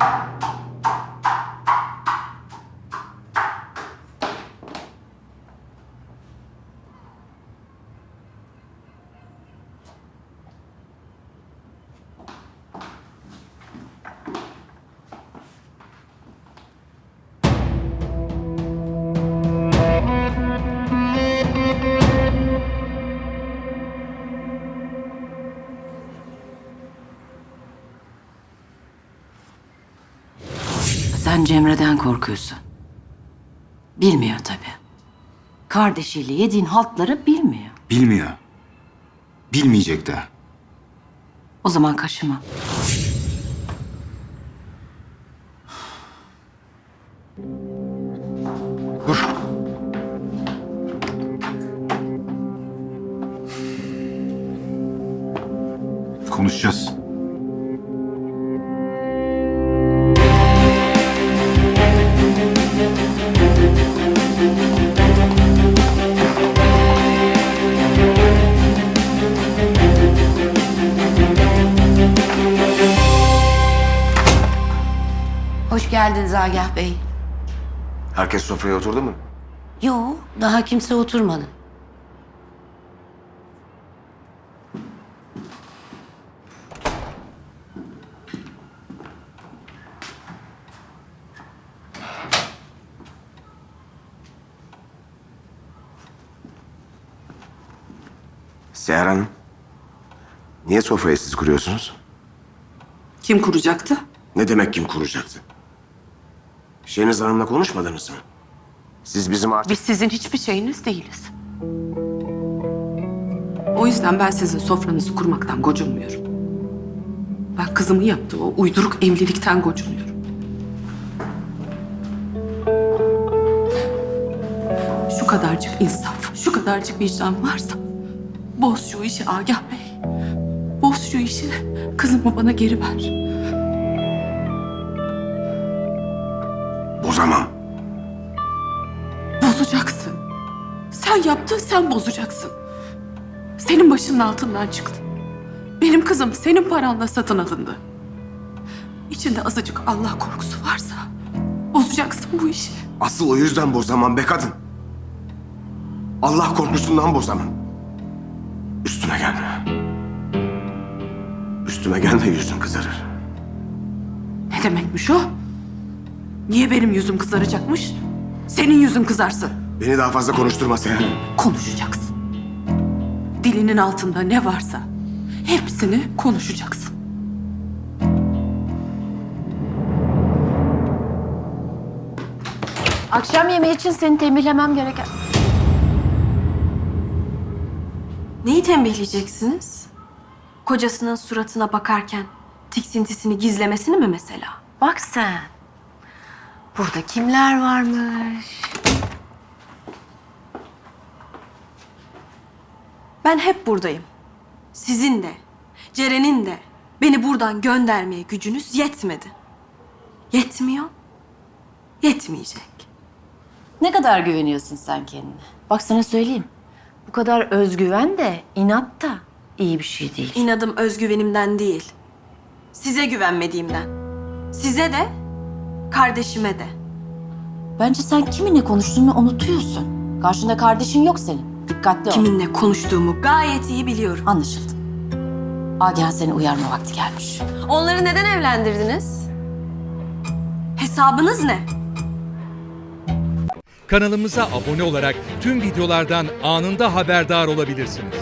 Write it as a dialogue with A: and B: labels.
A: Thank you. Sen Cemre'den korkuyorsun. Bilmiyor tabii. Kardeşiyle yediğin haltları bilmiyor.
B: Bilmiyor. Bilmeyecek de.
A: O zaman kaşıma.
B: Dur. Konuşacağız.
C: Hoş geldiniz Agah Bey.
D: Herkes sofraya oturdu mu?
C: Yo, daha kimse oturmadı.
D: Seher Hanım. Niye sofrayı siz kuruyorsunuz?
E: Kim kuracaktı?
D: Ne demek kim kuracaktı? Şeniz Hanım'la konuşmadınız mı? Siz bizim artık...
E: Biz sizin hiçbir şeyiniz değiliz. O yüzden ben sizin sofranızı kurmaktan gocunmuyorum. Ben kızımı yaptığı o uyduruk evlilikten gocunuyorum. Şu kadarcık insaf, şu kadarcık vicdan varsa boz şu işi Agah Bey. Boz şu işi, kızımı bana geri ver.
D: Bozamam.
E: Bozacaksın. Sen yaptın, sen bozacaksın. Senin başının altından çıktı. Benim kızım senin paranla satın alındı. İçinde azıcık Allah korkusu varsa bozacaksın bu işi.
D: Asıl o yüzden bozamam be kadın. Allah korkusundan bozamam. Üstüme gelme. Üstüme gelme yüzün kızarır.
E: Ne demekmiş o? Niye benim yüzüm kızaracakmış? Senin yüzün kızarsın.
D: Beni daha fazla konuşturma Seher.
E: Konuşacaksın. Dilinin altında ne varsa hepsini konuşacaksın.
F: Akşam yemeği için seni tembihlemem gereken...
G: Neyi tembihleyeceksiniz? Kocasının suratına bakarken tiksintisini gizlemesini mi mesela?
F: Bak sen. Burada kimler varmış?
G: Ben hep buradayım. Sizin de, Ceren'in de beni buradan göndermeye gücünüz yetmedi. Yetmiyor, yetmeyecek.
F: Ne kadar güveniyorsun sen kendine? Bak sana söyleyeyim. Bu kadar özgüven de inat da iyi bir şey değil.
G: İnadım özgüvenimden değil, size güvenmediğimden. Size de, kardeşime de.
F: Bence sen kiminle konuştuğunu unutuyorsun. Karşında kardeşin yok senin. Dikkatli ol.
G: Kiminle konuştuğumu gayet iyi biliyorum.
F: Anlaşıldı. Agen seni uyarma vakti gelmiş.
G: Onları neden evlendirdiniz? Hesabınız ne?
H: Kanalımıza abone olarak tüm videolardan anında haberdar olabilirsiniz.